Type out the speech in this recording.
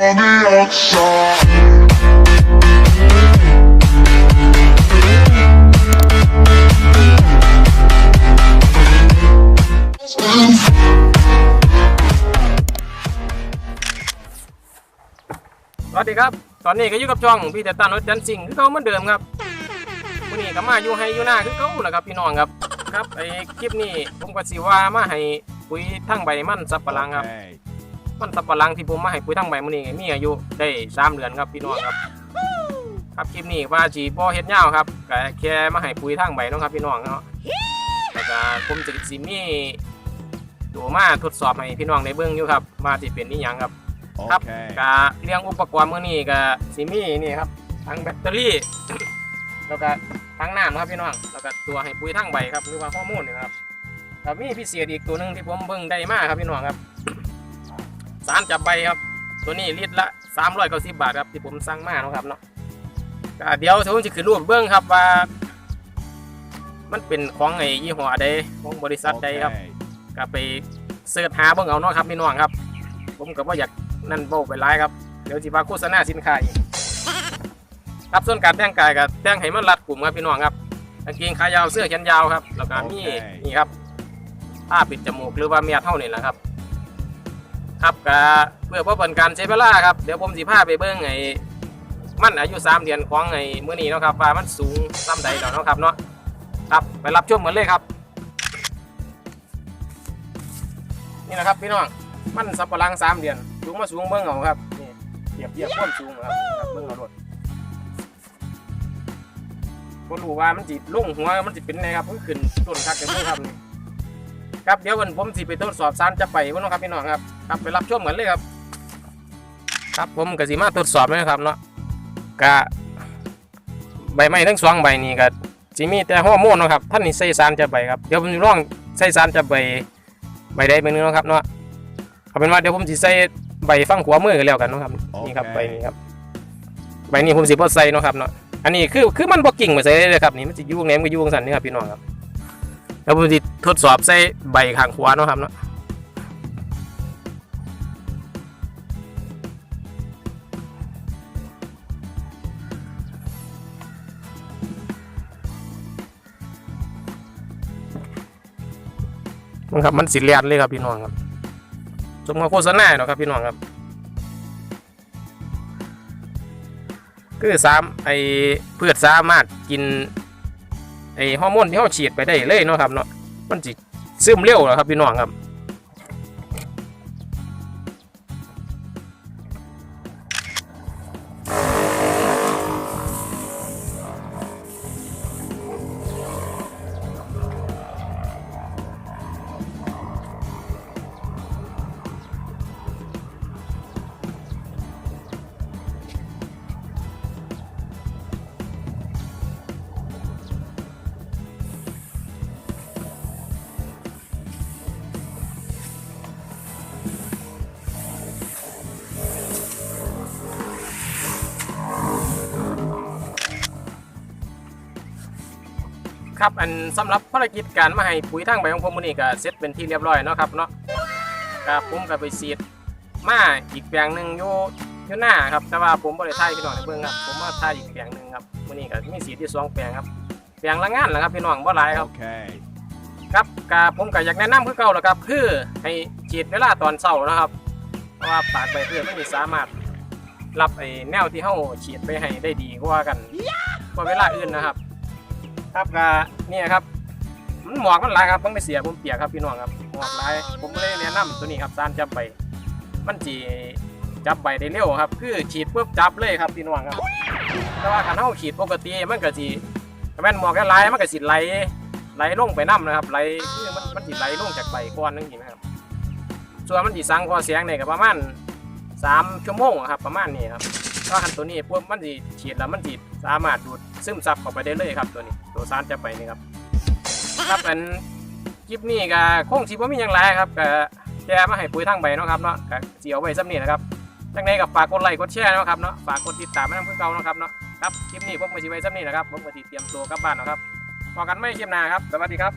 on the outside. สวัสดีครับ ตอนนี้ก็อยู่กับช่องพี่แต่ตานรถจันสิงคือเขาเหมือนเดิมครับวันนี้ก็มาอยู่ให้อยู่หน้าคือเขาแหละครับพี่น้องครับ ครับไอ้คลิปนี้ผมก็สิว่ามาให้ปุ๋ยทั้งใบมันสับปะหลังครับ Okay. มันสับปะหลังที่ผมมาให้ปุ๋ยทั้งใบมื้อนี้มีอายุได้สามเดือนครับพี่น้องครับ ครับคลิปนี้ว่าจีบ่เฮ็ดยาวครับก็แค่มาให้ปุ๋ยทั้งใบเนาะครับพี่น้องเนาะแล้วก็ผมจะสิมีตัวมาทดสอบให้พี่น้องได้เบิ่งอยู่ครับว่าสิเป็นอีหยังครับ ครับ Okay. กะเรื่องอุปกรณ์มื้อนี้ก็สิมีนี่ครับทั้งแบตเตอรี่ แล้วก็ทั้งน้ำครับพี่น้องแล้วก็ตัวให้ปุ๋ยทั้งใบครับหรือว่าฮอร์โมนนี่นะครับแล้วมีพิเศษอีกตัวหนึงที่ผมเบิ่งได้มาครับพี่น้องครับ สารจับใบครับ ตัวนี้ลิตรละ390บาทครับที่ผมสั่งมาเนาะครับเนาะก็เดี๋ยวผมจะขึ้นรูปเบิ่งครับว่า มันเป็นของไอ้ยี่ห้อใดของบริษัทใดครับ Okay. ก็ไปเสิร์ชหาเบิ่งเอาเนาะครับพี่น้องครับ ผมก็บ่อยากนั่นโบไปร้ายครับเดี๋ยวสิว่าโฆษณาสินค้าอีกครับส่วนการแต่งกายก็แต่งให้มันรัดกลุ่มครับพี่น้องครับกางเกงขายาวเสื้อแขนยาวครับ แล้วก็มีโอเคนี่ครับผ้าปิดจมูกหรือว่าเมียเท่านี่แหละครับ ครับก็เพื่อบ่เป็นการใช้เวลาครับเดี๋ยวผมสิพาไปเบิ่งไอ้มันอายุ3เดือนของไอ้มื้อนี้เนาะครับว่ามันสูงซ้ำใดแล้วเนาะครับเนาะครับไปรับชมกันเลยครับ นี่นะครับพี่น้องมันสับปะรังสามเดือนสูงมาสูงเบิ้งเอาครับนี่เทียบเทียบความสูงครับเบิ้งเอารถคนรู้ว่ามันจิลงหัวมันจิเป็นไงครับมันขึ้นต้นคักเดี๋ยวนี้ครับนี่ ครับเดี๋ยววันผมสิไปทดสอบสารจะไปวันนะครับพี่น้องครับครับไปรับชมกันเลยครับ ครับผมก็สิมาทดสอบนะครับเนาะกะใบไม้ทั้งสองใบนี่ก็สิมีแต่ฮอร์โมนเนาะครับท่านนี่ใส่สารจะใบครับเดี๋ยวผมจะลองใส่สารจะใบใบใดใบหนึงเนาะครับเนาะเอาเป็นว่าเดี๋ยวผมสิใส่ใบฟังหัวมือกันแล้วกันเนาะครับนี่ครับโอเคใบนี้ครับใบนี้ผมสิบ่ใส่เนาะครับเนาะอันนี้คือคือมันบ่กิ่งมาใส่เลยครับนี่มันสิอยู่วงไหนมันก็อยู่วงสันนี่ครับพี่น้องครับ แล้วผมสิทดสอบใส่ใบข้างขวาเนาะครับเนาะมันครับมันสิเลียนเลยครับพี่น้องครับสมกับโฆษณาเนาะครับพี่น้องครับ คือสามไอพืชสามารถกิน ไอฮอร์โมนที่เขาฉีดไปได้เลยเนาะครับเนาะมันจิซึมเร็วเนาะครับพี่น้องครับ ครับอันสำหรับภารกิจการมาให้ปุ๋ยทางใบของผมมื้อนี้ก็เสร็จเป็นที่เรียบร้อยเนาะครับเนาะครับผมก็ไปฉีดมาอีกแปลงหนึงอยู่อยู่หน้าครับแต่ว่าผมบ่ได้ถ่ายพี่น้องให้เบิ่งครับผมมาถ่ายอีกแปลงหนึงครับมื้อนี้ก็มีสีดที่สองแปลงครับแปลงละงานแหละครับพี่น้องบ่หลายครับ Okay. ครับกาผมก็อยากแนะนำคือเก่าแหละครับ คือให้ฉีดเวลาตอนเช้านะครับเพราะว่าปากใบพืชมันสิสามารถรับไอ้แนวที่เฮาฉีดไปให้ได้ดีกว่ากันกว่าเวลาอื่นนะครับ ครับก็เนี่ยครับมันหมอกมันหลายครับต้องไปเสียผมเปียกครับพี่น้องครับหมอกหลายผมเลยแนะนำตัวนี้ครับสารจับใบมันจีจับใบได้เร็วครับ คือฉีดปุ๊บจับเลยครับพี่น้องครับ แต่ว่าคันเฮาฉีดปกติมันก็สิแม่นหมอกหลายๆมันก็สิไหลไหลลงไปน้ำนะครับไหลคือมันมันสิไหลลงจากใบก้อนนึงนี่นะครับส่วนมันสิสังกอเสียงเนี่ยก็ประมาณ สามชั่วโมงครับ ประมาณนี้ครับก็หันตัวนี้พวกมันสิฉีดแล้วมันสิสามารถดูดซึมซับเข้าไปได้เลยครับตัวนี้ ตัวสารจะไปนี่ครับครับอันคลิปนี้ก็คงสิบ่มีหยังหลายครับก็แค่มาให้ปุ๋ยทางใบเนาะครับเนาะก็สิเอาไว้ซ้ำนี้นะครับจังไดก็ฝากกดไลค์กดแชร์เนาะครับเนาะฝากกดติดตามให้นำเพื่อเก่าเนาะครับเนาะครับคลิปนี้ผมก็สิไว้ซ้ำนี้นะครับผมก็สิเตรียมตัวกลับบ้านเนาะครับพอกันไม่คลิปหนาครับสวัสดีครับ